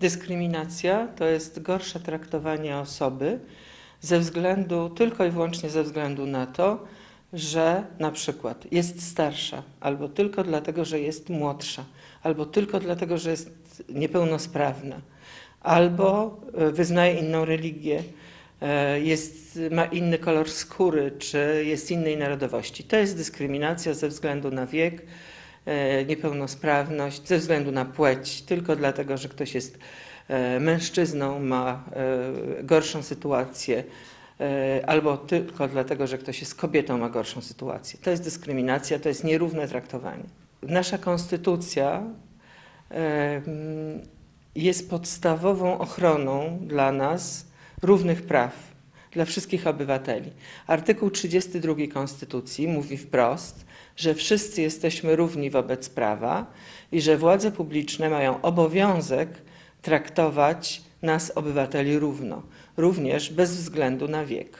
Dyskryminacja to jest gorsze traktowanie osoby ze względu, tylko i wyłącznie ze względu na to, że na przykład jest starsza, albo tylko dlatego, że jest młodsza, albo tylko dlatego, że jest niepełnosprawna, albo e, wyznaje inną religię, e, jest, ma inny kolor skóry, czy jest innej narodowości. To jest dyskryminacja ze względu na wiek, niepełnosprawność, ze względu na płeć, tylko dlatego, że ktoś jest e, mężczyzną, ma e, gorszą sytuację, e, albo tylko dlatego, że ktoś jest kobietą, ma gorszą sytuację. To jest dyskryminacja, to jest nierówne traktowanie. Nasza konstytucja e, mm, jest podstawową ochroną dla nas równych praw, dla wszystkich obywateli. Artykuł 32 Konstytucji mówi wprost, że wszyscy jesteśmy równi wobec prawa i że władze publiczne mają obowiązek traktować nas, obywateli, równo, również bez względu na wiek.